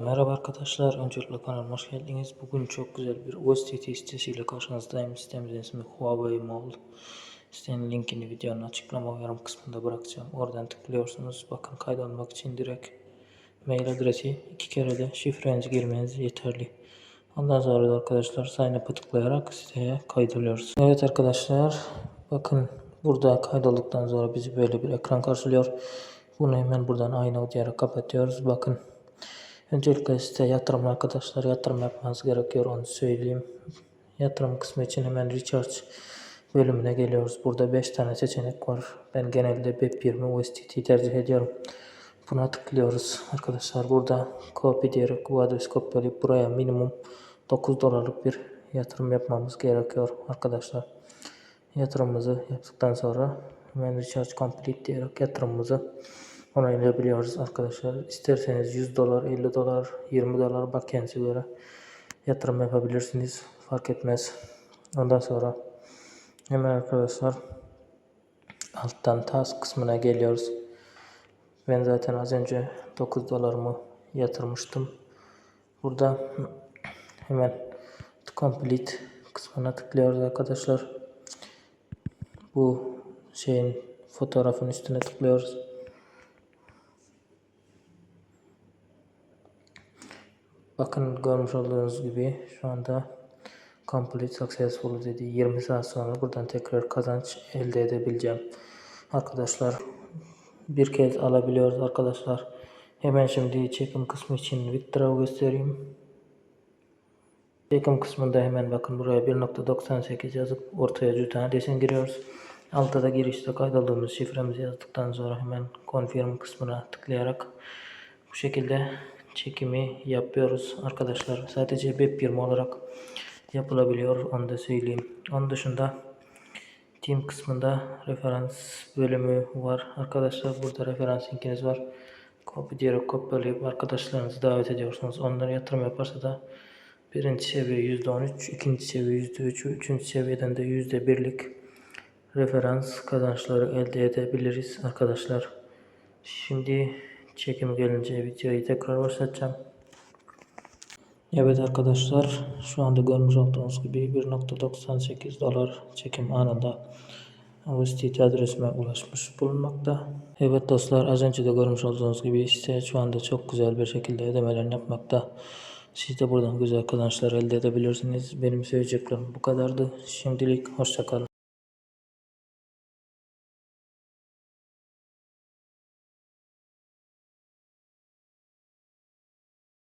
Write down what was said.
Merhaba arkadaşlar, öncelikle kanalıma hoş geldiniz. Bugün çok güzel bir OSTT sitesiyle karşınızdayım. Sitemizin ismi Huawei Mall. Sitenin linkini videonun açıklama ve yorum kısmında bırakacağım. Oradan tıklıyorsunuz. Bakın kaydolmak için direkt mail adresi iki kere de şifrenizi girmeniz yeterli. Ondan sonra da arkadaşlar sign up'a tıklayarak siteye kaydoluyoruz. Evet arkadaşlar, bakın burada kaydolduktan sonra bizi böyle bir ekran karşılıyor. Bunu hemen buradan aynı diyerek kapatıyoruz. Bakın Öncelikle size yatırım arkadaşlar yatırım yapmanız gerekiyor onu söyleyeyim. Yatırım kısmı için hemen recharge bölümüne geliyoruz. Burada 5 tane seçenek var. Ben genelde BEP20 USDT tercih ediyorum. Buna tıklıyoruz arkadaşlar. Burada copy diyerek bu adres kopyalayıp buraya minimum 9 dolarlık bir yatırım yapmamız gerekiyor arkadaşlar. Yatırımımızı yaptıktan sonra hemen recharge complete diyerek yatırımımızı onaylayabiliyoruz arkadaşlar. İsterseniz 100 dolar, 50 dolar, 20 dolar bak kendinize göre yatırım yapabilirsiniz. Fark etmez. Ondan sonra hemen arkadaşlar alttan task kısmına geliyoruz. Ben zaten az önce 9 dolarımı yatırmıştım. Burada hemen complete kısmına tıklıyoruz arkadaşlar. Bu şeyin fotoğrafın üstüne tıklıyoruz. Bakın görmüş olduğunuz gibi şu anda complete successful dedi. 20 saat sonra buradan tekrar kazanç elde edebileceğim. Arkadaşlar bir kez alabiliyoruz arkadaşlar. Hemen şimdi çekim kısmı için withdraw göstereyim. Çekim kısmında hemen bakın buraya 1.98 yazıp ortaya cütane desen giriyoruz. Altta da girişte kaydolduğumuz şifremizi yazdıktan sonra hemen confirm kısmına tıklayarak bu şekilde çekimi yapıyoruz arkadaşlar. Sadece web firma olarak yapılabiliyor. Onu da söyleyeyim. Onun dışında team kısmında referans bölümü var. Arkadaşlar burada referans linkiniz var. Copy diyerek kopyalayıp arkadaşlarınızı davet ediyorsunuz. Onlara yatırım yaparsa da birinci seviye %13, ikinci seviye %3, üçüncü seviyeden de %1'lik referans kazançları elde edebiliriz arkadaşlar. Şimdi çekim gelince videoyu tekrar başlatacağım. Evet arkadaşlar şu anda görmüş olduğunuz gibi 1.98 dolar çekim anında USDT adresime ulaşmış bulunmakta. Evet dostlar az önce de görmüş olduğunuz gibi size şu anda çok güzel bir şekilde ödemelerini yapmakta. Siz de buradan güzel kazançlar elde edebilirsiniz. Benim söyleyeceklerim bu kadardı. Şimdilik hoşçakalın.